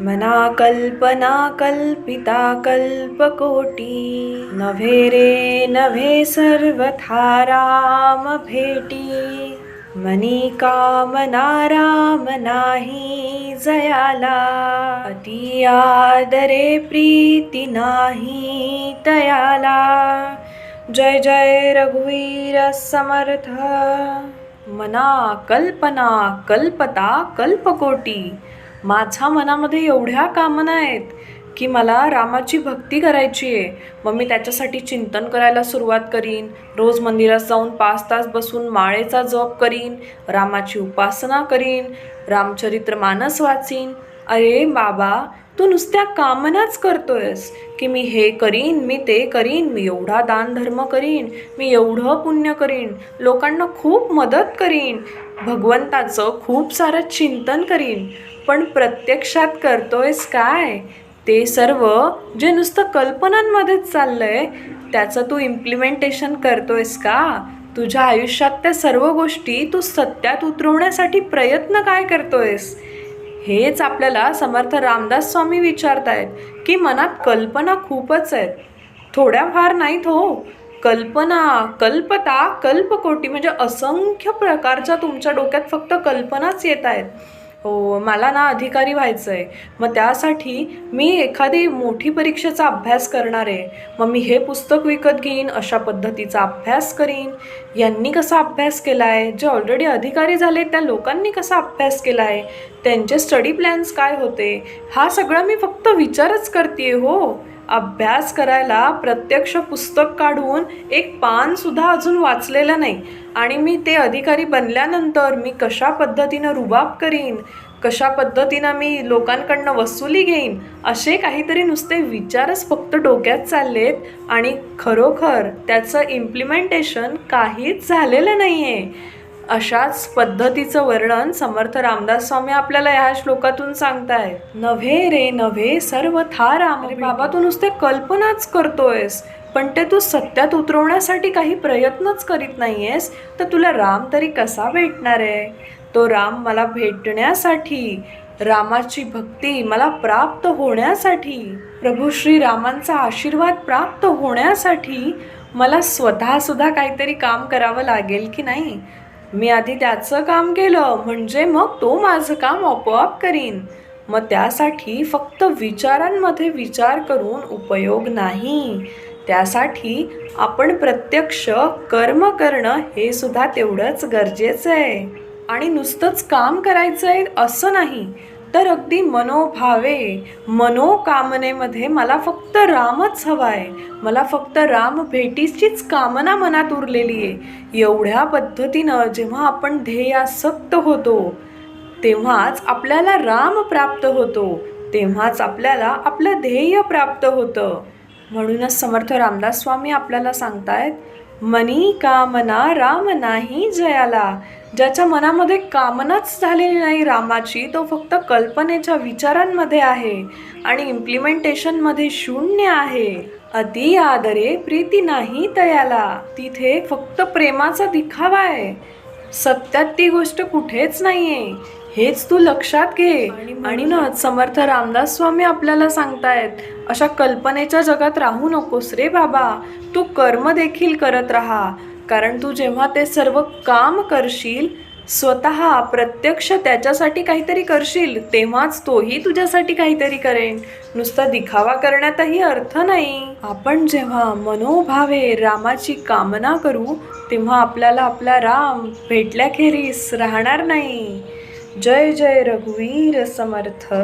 मना कल्पना कल्पिता कल्पकोटी। नभे रे नभे सर्वथा राम भेटी। मनी कामना राम नाही जयाला। अति आदरे प्रीती नाही तयाला। जय जय रघुवीर समर्थ। मना कल्पना कल्पता कल्पकोटी। माझ्या मनामध्ये एवढ्या कामना आहेत की मला रामाची भक्ती करायची आहे. मग मी त्याच्यासाठी चिंतन करायला सुरुवात करीन. रोज मंदिरात जाऊन पाच तास बसून माळेचा जप करीन. रामाची उपासना करीन. रामचरित्र मानस वाचीन. अरे बाबा तू नुसत्या कामनाच करतोयस की मी हे करीन मी ते करीन मी एवढा दानधर्म करीन मी एवढं पुण्य करीन लोकांना खूप मदत करीन भगवंताचं खूप सारं चिंतन करीन. पण प्रत्यक्षात करतोयस काय? ते सर्व जे नुसतं कल्पनांमध्येच चाललंय त्याचं तू इम्प्लिमेंटेशन करतोयस का? तुझ्या आयुष्यात त्या सर्व गोष्टी तू सत्यात उतरवण्यासाठी प्रयत्न काय करतोयस? हेच आपल्याला समर्थ रामदास स्वामी विचारतायत की मनात कल्पना खूपच आहेत. थोड्याफार नाहीत हो. कल्पना कल्पता कल्पकोटी म्हणजे असंख्य प्रकारच्या तुमच्या डोक्यात फक्त कल्पनाच येत आहेत. हो मला ना अधिकारी व्हायचं आहे मग त्यासाठी मी एखादी मोठी परीक्षेचा अभ्यास करणार आहे. मग मी हे पुस्तक विकत घेईन अशा पद्धतीचा अभ्यास करीन. यांनी कसा अभ्यास केला आहे जे ऑलरेडी अधिकारी झाले त्या लोकांनी कसा अभ्यास केला आहे त्यांचे स्टडी प्लॅन्स काय होते? हा सगळा मी फक्त विचारच करते हो. अभ्यास करायला प्रत्यक्ष पुस्तक काढून एक पानसुद्धा अजून वाचलेलं नाही. आणि मी ते अधिकारी बनल्यानंतर मी कशा पद्धतीनं रुबाब करीन? कशा पद्धतीनं मी लोकांकडनं वसुली घेईन? असे काहीतरी नुसते विचारच फक्त डोक्यात चाललेत आणि खरोखर त्याचं इम्प्लिमेंटेशन काहीच झालेलं नाही आहे अशाच पद्धतीचं वर्णन समर्थ रामदास स्वामी आपल्याला ह्या श्लोकातून सांगतायत. नव्हे रे नव्हे सर्व था राम रे बाबा तू नुसते कल्पनाच करतोयस. पण ते तू सत्यात उतरवण्यासाठी काही प्रयत्नच करीत नाहीयेस. तर तुला राम तरी कसा भेटणार आहे? तो राम मला भेटण्यासाठी रामाची भक्ती मला प्राप्त होण्यासाठी प्रभू श्री रामांचा आशीर्वाद प्राप्त होण्यासाठी मला स्वतःसुद्धा काहीतरी काम करावं लागेल की नाही? मी आधी त्याचं काम केलं म्हणजे मग तो माझं काम आपोआप करीन. मग त्यासाठी फक्त विचारांमध्ये विचार करून उपयोग नाही. त्यासाठी आपण प्रत्यक्ष कर्म करणं हे सुद्धा तेवढंच गरजेचं आहे. आणि नुसतंच काम करायचं आहे असं नाही तर अगदी मनोभावे मनोकामनेमध्ये मला फक्त रामच हवा आहे मला फक्त राम भेटीचीच कामना मनात उरलेली आहे. एवढ्या पद्धतीनं जेव्हा आपण ध्येयासक्त होतो तेव्हाच आपल्याला राम प्राप्त होतो तेव्हाच आपल्याला आपलं ध्येय प्राप्त होतं. म्हणूनच समर्थ रामदास स्वामी आपल्याला सांगतायत मनी कामना राम नाही जयाला ज्याच्या मनामध्ये कामनाच झालेली नाही रामाची तो फक्त कल्पनेच्या विचारांमध्ये आहे आणि इम्प्लिमेंटेशनमध्ये शून्य आहे. अति आदरे प्रीती नाही तयाला तिथे फक्त प्रेमाचा दिखावा आहे. सत्यात ती गोष्ट कुठेच नाहीये. हेच तू लक्षात घे. आणि ना समर्थ रामदास स्वामी आपल्याला सांगतायत अशा कल्पनेच्या जगात राहू नकोस रे बाबा. तू कर्म देखील करत राहा. कारण तू जेव्हा ते सर्व काम करशील स्वतः प्रत्यक्ष त्याच्यासाठी काहीतरी करशील तेव्हाच तोही तुझ्यासाठी काहीतरी करेन. नुसता दिखावा करण्यातही अर्थ नाही. आपण जेव्हा मनोभावे रामाची कामना करू तेव्हा आपल्याला आपला राम भेटल्याखेरीस राहणार नाही. जय जय रघुवीर समर्थ.